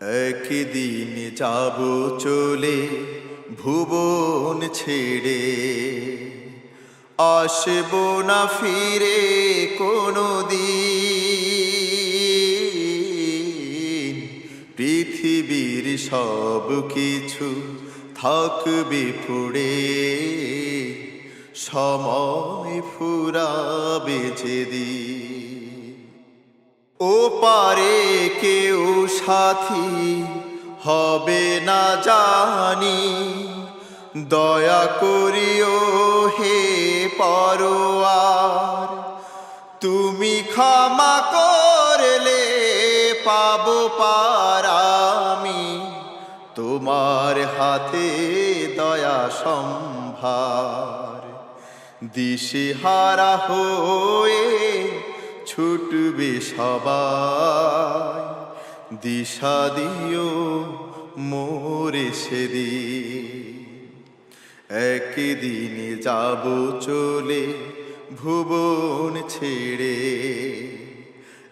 একদিন যাব চলে ভুবন ছেড়ে। আসব না ফিরে কোনো দিন পৃথিবীর সব কিছু থাকবে পুড়ে সময় ফুরাবে যেদিন। ও পারে কেউ সাথী হবে না জানি। দয়া করিও হে পরোয়ার, তুমি ক্ষমা করলে পাবো পারামি তোমার হাতে দয়া সম্ভার, দিশেহারা হয়ে ছুটবে সবাই। দিশা দিও মোরে সেদিন। একদিন যাব চলে ভুবন ছেড়ে।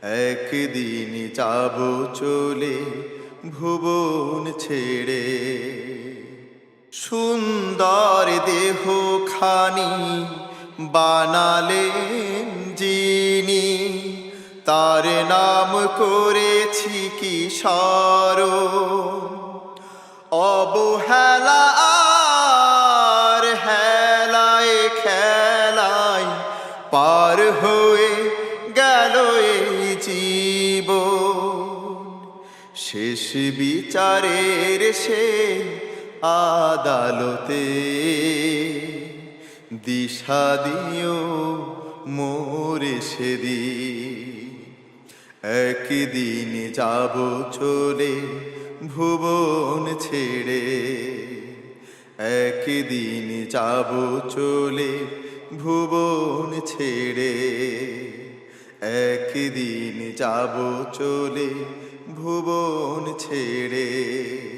একদিন যাব চলে ভুবন ছেড়ে। সুন্দর দেহ খানি বানালেন যিনি তার নাম করেছি কি সর অবহেলা আর হেলায় খেলায় পার হয়ে গেল এই জীবন। শেষ বিচারের সে আদালতে দিশা দিও মোরে সেদিন। একদিন যাব চলে ভুবন ছেড়ে। একদিন যাব চলে ভুবন ছেড়ে। একদিন যাব চলে ভুবন ছেড়ে।